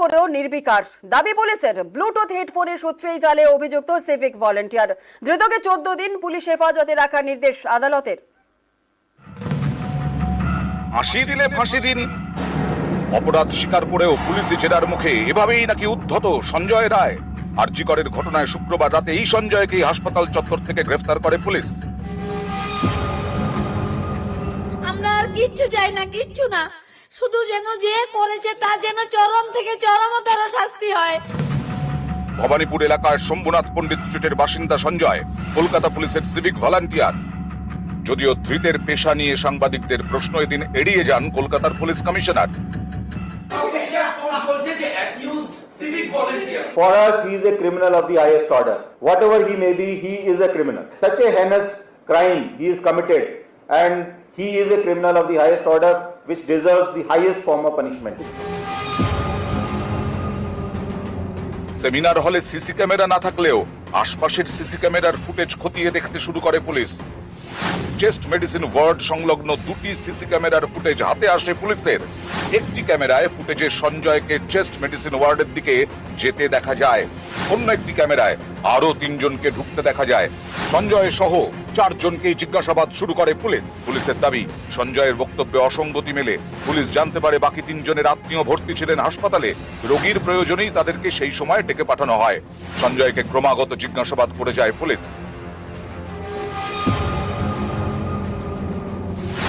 করেও নির্বিকার। দাবি পুলিশের ব্লুটুথ হেডফোনের সূত্রেই জালে অভিযুক্ত সিভিক ভলেন্টিয়ার ধৃতকে চোদ্দ দিন পুলিশ হেফাজতে রাখার নির্দেশ আদালতের। ফাঁসি দিলে ফাঁসি দিন। অপরাধ স্বীকার করেও পুলিশি জেরার মুখে এভাবেই নাকি উদ্ধত সঞ্জয় রায়। আরজিকরের ঘটনায় শুক্রবার রাতে এই সঞ্জয়কে হাসপাতাল চত্বর থেকে গ্রেফতার করে পুলিশ। আমরা আর কিচ্ছু চাই না কিচ্ছু না। শুধু যেন যে করেছে তার যেন চরম থেকে চরমতর শাস্তি হয় ভবানীপুর এলাকার শম্ভুনাথ পণ্ডিত স্ট্রিটের বাসিন্দা সঞ্জয় কলকাতা পুলিশের সিভিক ভলান্টিয়ার যদিও ধৃতের পেশা নিয়ে সাংবাদিকদের প্রশ্ন এদিন এড়িয়ে যান কলকাতার পুলিশ কমিশনার বলছে যে accused civic volunteer For us, he is a criminal of the highest order. Whatever he may be, he is a criminal. Such a heinous crime he is committed, and he is a criminal of the highest order, which deserves the highest form of punishment. Seminar হলে CC camera না থাকলেও আশপাশের CC ক্যামেরার footage খতিয়ে দেখতে শুরু করে police chest medicine word সংলগ্ন দুটি সিসি ক্যামেরার ফুটেজ হাতে আসে পুলিশের। একটি ক্যামেরায় ফুটেজে সঞ্জয়কে চেস্ট মেডিসিন ওয়ার্ডের দিকে যেতে দেখা যায়। অন্য একটি ক্যামেরায় আরও তিনজনকে ঢুকতে দেখা যায়। সঞ্জয় সহ চারজনকেই জিজ্ঞাসাবাদ শুরু করে পুলিশ। পুলিশের দাবি, সঞ্জয়ের বক্তব্যে অসঙ্গতি মেলে। পুলিশ জানতে পারে বাকি তিনজনের আত্মীয় ভর্তি ছিলেন হাসপাতালে। রোগীর প্রয়োজনেই তাদেরকে সেই সময় ডেকে পাঠানো হয়। সঞ্জয়কে ক্রমাগত জিজ্ঞাসাবাদ করে যায় পুলিশ।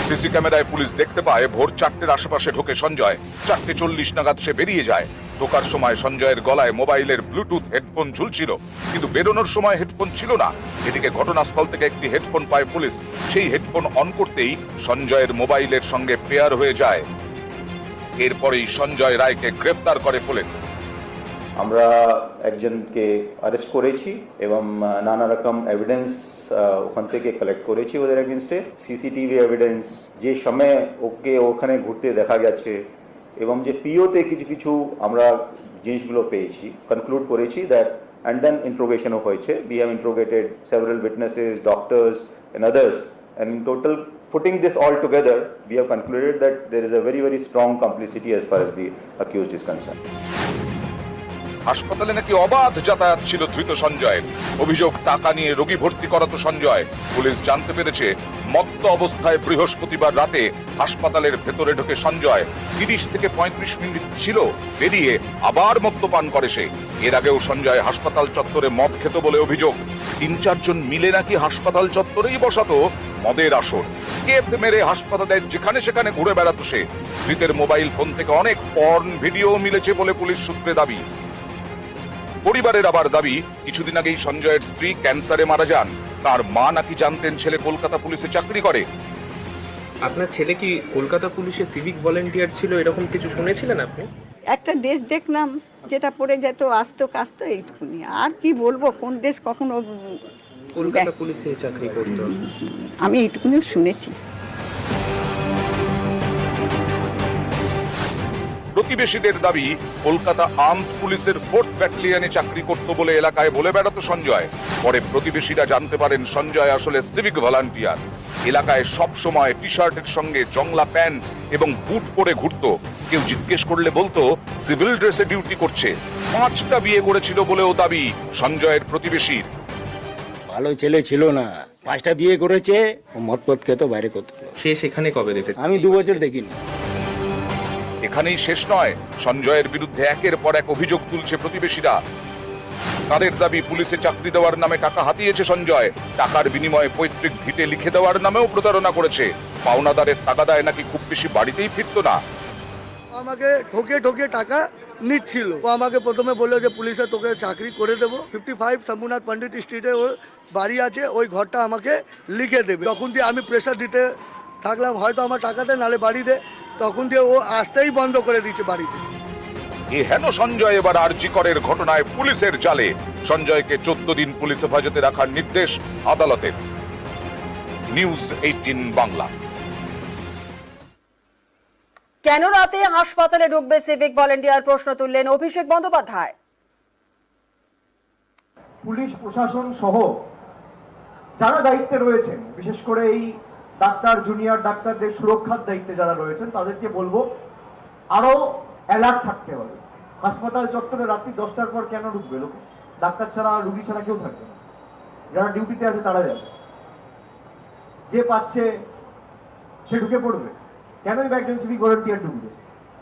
সিসি ক্যামেরায় পুলিশ দেখতে পায়, ভোর চারটের আশেপাশে ঢোকে সঞ্জয়। চারটে চল্লিশ নাগাদ সে বেরিয়ে যায়। ঢোকার সময় সঞ্জয়ের গলায় মোবাইলের ব্লুটুথ হেডফোন ঝুলছিল। কিন্তু বেরোনোর সময় হেডফোন ছিল না। এদিকে ঘটনাস্থল থেকে একটি হেডফোন পায় পুলিশ। সেই হেডফোন অন করতেই সঞ্জয়ের মোবাইলের সঙ্গে পেয়ার হয়ে যায়। এরপরেই সঞ্জয় রায়কে গ্রেফতার করে পুলিশ। আমরা একজনকে অ্যারেস্ট করেছি এবং নানা রকম এভিডেন্স ওখান থেকে কালেক্ট করেছি ওদের এগেনস্টে সিসিটিভি এভিডেন্স যে সময় ওকে ওখানে ঘুরতে দেখা গেছে এবং যে পিওতে কিছু কিছু আমরা জিনিসগুলো পেয়েছি কনক্লুড করেছি দ্যাট অ্যান্ড দেন ইন্ট্রোগেশনও হয়েছে। We have interrogated several witnesses doctors and others and in total putting this all together, we have concluded that there is a very very strong complicity as far as the accused is concerned. হাসপাতালে নাকি অবাধ যাতায়াত ছিল ধৃত সঞ্জয়ের। অভিযোগ, টাকা নিয়ে রোগী ভর্তি করাতো সঞ্জয়। পুলিশ জানতে পেরেছে, মত্ত অবস্থায় বৃহস্পতিবার রাতে হাসপাতালের ভেতরে ঢোকে সঞ্জয় তিরিশ থেকে পঁয়ত্রিশ মিনিট ছিল, বেরিয়ে আবার মদ্যপান করে সে। এর আগেও সঞ্জয় হাসপাতাল চত্বরে মদ খেত বলে অভিযোগ। তিন চারজন মিলে নাকি হাসপাতাল চত্বরেই বসাতো মদের আসর। কেপ মেরে হাসপাতালের যেখানে সেখানে ঘুরে বেড়াতো সে। ধৃতের মোবাইল ফোন থেকে অনেক পর্ন ভিডিও মিলেছে বলে পুলিশ সূত্রে দাবি। পরিবারের আবার দাবি কিছুদিন আগেই সঞ্জয়ের স্ত্রী ক্যান্সারে মারা যান। তার মা নাকি জানতেন ছেলে কলকাতা পুলিশে চাকরি করে। আপনার ছেলে কি কলকাতা পুলিশে সিভিক ভলেন্টিয়ার ছিল এরকম কিছু শুনেছিলেন আপনি? একটা দেশ দেখলাম যেটা পড়ে যেত আসতো কাসতো এইটুকুনি। আর কি বলব কোন দেশ কখনো কলকাতা পুলিশে চাকরি করতো? আমি এইটুকুনি শুনেছি। প্রতিবেশীদের দাবি কলকাতা আর্মড পুলিশের ফোর্থ ব্যাটালিয়নে চাকরি করত বলে এলাকায় বলে বেড়াতো সঞ্জয়। পরে প্রতিবেশীরা জানতে পারেন সঞ্জয় আসলে সিভিক ভলান্টিয়ার এলাকায় সব সময় টি শার্টের সঙ্গে জংলা প্যান্ট এবং বুট পরে ঘুরতো। কেউ জিজ্ঞেস করলে বলতো সিভিল ড্রেসে ডিউটি করছে। পাঁচটা বিয়ে করেছিল বলেও দাবি সঞ্জয়ের প্রতিবেশীর। ভালো ছেলে ছিল না। পাঁচটা বিয়ে করেছে মদ পথ খেতো বাইরে করতো। সে সেখানে কবে দেখেছে আমি দু বছর দেখিনি। এখানেই শেষ নয়। সঞ্জয়ের বিরুদ্ধে একের পর এক অভিযোগ তুলছে প্রতিবেশীরা। তাদের দাবি পুলিশে চাকরি দেওয়ার নামে টাকা হাতিয়েছে সঞ্জয়। টাকার বিনিময়ে পৈতৃক ভিটে লিখে দেওয়ার নামেও প্রতারণা করেছে। পাওনাদারের তাগাদায় নাকি খুব বেশি বাড়িতেই ফিরতো না। আমাকে ঠকিয়ে ঠকিয়ে টাকা নিচ্ছিল। ও আমাকে প্রথমে বলল যে, পুলিশে তোকে চাকরি করে দেবো। ফিফটি ফাইভ শম্ভুনাথ পণ্ডিত স্ট্রিটে ওর বাড়ি আছে, ওই ঘরটা আমাকে লিখে দেবে। তখন দিয়ে আমি প্রেশার দিতে থাকলাম হয়তো আমার টাকা দে নালে বাড়ি দে। তখন দিয়ে ও আসতেই বন্ধ করে দিয়েছে বাড়িতে। এ হেন সঞ্জয় এবার আরজি করের ঘটনায় পুলিশের জালে সঞ্জয়কে চোদ্দ দিন পুলিশ হেফাজতে রাখার নির্দেশ আদালতের। News eighteen Bangla. কেন রাতে হাসপাতালে ঢুকবে সিভিক ভলেন্টিয়ার প্রশ্ন তুললেন অভিষেক বন্দ্যোপাধ্যায়। পুলিশ প্রশাসন সহ যারা দায়িত্বে রয়েছেন বিশেষ করে এই ডাক্তার জুনিয়র ডাক্তারদের সুরক্ষার দায়িত্বে যারা রয়েছেন, তাদেরকে বলব, আরও অ্যালার্ট থাকতে হবে। হাসপাতাল চত্বরে রাত্রি দশটার পর কেন ঢুকবে লোকে? ডাক্তার ছাড়া রুগী ছাড়া কেউ থাকবে যারা ডিউটিতে আছে, তারা যাবে। যে পাচ্ছে, সে ঢুকে পড়বে। কেনই বা একজন সিভিক ভলেন্টিয়ার ঢুকবে?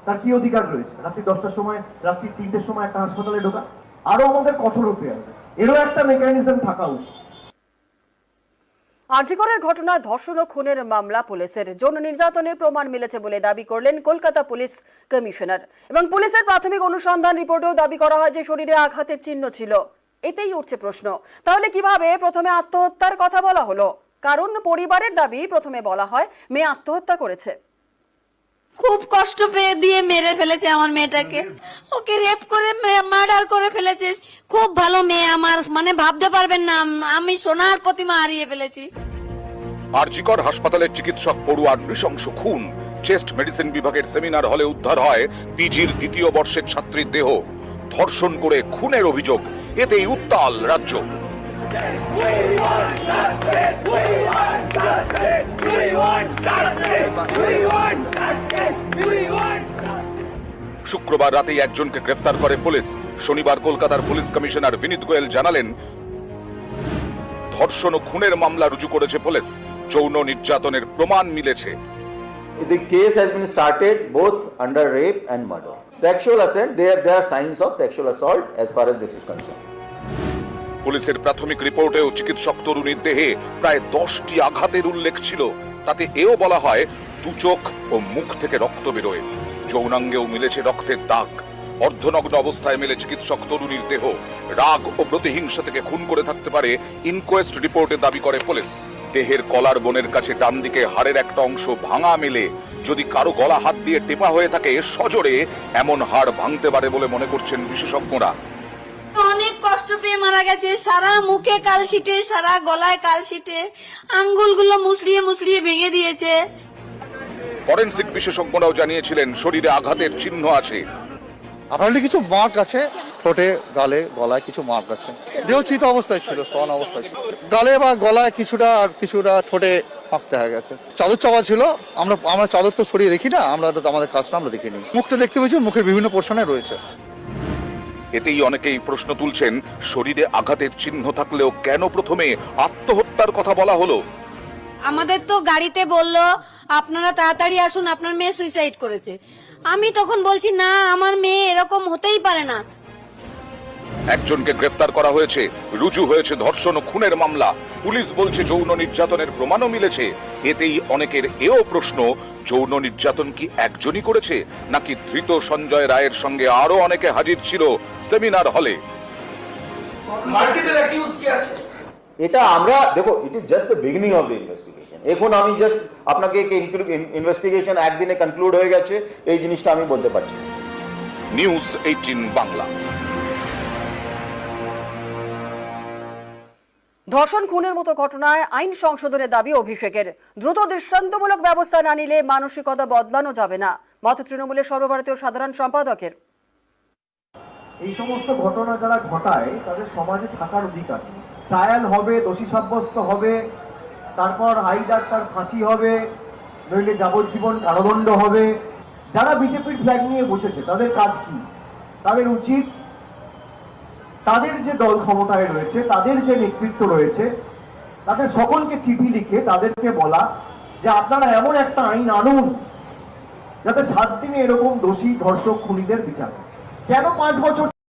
তার কি অধিকার রয়েছে? রাত্রি দশটার সময়, রাত্রি তিনটের সময় একটা হাসপাতালে ঢোকা? আরও আমাদের কঠোর হতে হবে। এরও একটা মেকানিজম থাকা উচিত। আরজিকরের ঘটনায় ধর্ষণ ও খুনের মামলা পুলিশের। যৌন নির্যাতনের প্রমাণ মিলেছে বলে দাবি করলেন কলকাতা পুলিশ কমিশনার। এবং পুলিশের প্রাথমিক অনুসন্ধান রিপোর্টেও দাবি করা হয় যে শরীরে আঘাতের চিহ্ন ছিল। এতেই উঠছে প্রশ্ন। তাহলে কীভাবে প্রথমে আত্মহত্যার কথা বলা হলো? কারণ পরিবারের দাবি প্রথমে বলা হয়, মেয়ে আত্মহত্যা করেছে। খুব কষ্ট পেয়ে দিয়ে মেরে ফেলেছে আমার মেয়েটাকে। ওকে রেপ করে মার্ডার করে ফেলেছে। খুব ভালো মেয়ে আমার মানে ভাবতে পারবেন না আমি সোনার প্রতিমা হারিয়ে ফেলেছি। আরজিকর হাসপাতালের চিকিৎসক পড়ুয়ার নৃশংস খুন। চেস্ট মেডিসিন বিভাগের সেমিনার হলে উদ্ধার হয় পিজির দ্বিতীয় বর্ষের ছাত্রীর দেহ। ধর্ষণ করে খুনের অভিযোগ, এতেই উত্তাল রাজ্য। শুক্রবার রাতেই একজনকে গ্রেফতার করে পুলিশ শনিবার কলকাতার পুলিশ কমিশনার বিনীত গোয়েল জানালেন ধর্ষণ ও খুনের মামলা রুজু করেছে পুলিশ যৌন নির্যাতনের প্রমাণ মিলেছে The case has been started both under rape and murder. Sexual assault, there, there are signs of sexual assault as far as this is concerned. পুলিশের প্রাথমিক রিপোর্টেও চিকিৎসক তরুণীর দেহে প্রায় দশটি আঘাতের উল্লেখ ছিল। তাতে এও বলা হয়, দু চোখ ও মুখ থেকে রক্ত বেরোয়। যৌনাঙ্গেও মিলেছে রক্তের দাগ। অর্ধনগ্ন অবস্থায় মেলে চিকিৎসক তরুণীর দেহ। রাগ ও প্রতিহিংসা থেকে খুন করে থাকতে পারে ইনকোয়েস্ট রিপোর্টে দাবি করে পুলিশ। দেহের কলার বনের কাছে ডান দিকে হাড়ের একটা অংশ ভাঙা মেলে। যদি কারও গলা হাত দিয়ে টেপা হয়ে থাকে, সজোরে এমন হাড় ভাঙতে পারে বলে মনে করছেন বিশেষজ্ঞরা। অনেক কষ্ট পেয়ে গেছে সারা মুখে কালশিটে সারা গলায় কালশিটে। আঙ্গুলগুলো মুসড়িয়ে মুসড়িয়ে ভেঙে দিয়েছে। ফরেনসিক বিশেষজ্ঞরাও জানিয়েছিলেন শরীরে আঘাতের চিহ্ন আছে। আপনার কিছু মার্ক আছে ঠোঁটে গালে গলায় কিছু মার্ক আছে। দেহ চিত অবস্থায় ছিল সমান অবস্থায় ছিল। গালে বা গলায় কিছুটা আর কিছুটা ঠোঁটে ফাঁক দেখা গেছে। চাদর চাপা ছিল আমরা আমরা চাদর তো সরিয়ে দেখি না আমরা তো আমাদের কাজটা আমরা দেখিনি মুখটা দেখতে পেয়েছি মুখের বিভিন্ন পোর্শনে রয়েছে। এতেই অনেকেই প্রশ্ন তুলছেন শরীরে আঘাতের চিহ্ন থাকলেও কেন প্রথমে আত্মহত্যার কথা বলা হলো? আমাদের তো গাড়িতে বলল আপনারা তাড়াতাড়ি আসুন আপনার মেয়ে সুইসাইড করেছে। আমি তখন বলছি না আমার মেয়ে এরকম হতেই পারে না। একজনকে গ্রেফতার করা হয়েছে রুজু হয়েছে ধর্ষণ ও খুনের মামলা। পুলিশ বলছে যৌন নির্যাতনের প্রমাণও মিলেছে। এতেই অনেকের এও প্রশ্ন যৌন নির্যাতন কি একজনই করেছে? নাকি ধৃত সঞ্জয় রায়ের সঙ্গে আরও অনেকে হাজির ছিল সেমিনার হলে? এটা আমরা দেখো it is just the beginning of the investigation এখন আমি জাস্ট আপনাকে ইনভেস্টিগেশন একদিনে কনক্লুড হয়ে গেছে এই জিনিসটা আমি বলতে পারছি নিউজ এইটিন বাংলা ধর্ষণ খুনের মতো ঘটনায় আইন সংশোধনের দাবি অভিষেকের। দ্রুত দৃষ্টান্তমূলক ব্যবস্থা না নিলে মানসিকতা বদলানো যাবে না। মত তৃণমূলের সর্বভারতীয় সাধারণ সম্পাদকের। এই সমস্ত ঘটনা যারা ঘটায়, তাদের সমাজে থাকার অধিকার। ট্রায়াল হবে, দোষী সাব্যস্ত হবে, তারপর আইদার তার ফাঁসি হবে, নইলে যাবজ্জীবন কারাদণ্ড হবে। যারা বিজেপির ফ্ল্যাগ নিয়ে বসেছে, তাদের কাজ কি? তাদের উচিত তাদের যে দল ক্ষমতায় রয়েছে, তাদের যে নেতৃত্ব রয়েছে, তাদের সকলকে চিঠি লিখে তাদেরকে বলা যে আপনারা এমন একটা আইন আনুন যাতে সাত দিনে এরকম দোষী ধর্ষক খুনিদের বিচার কেন পাঁচ বছর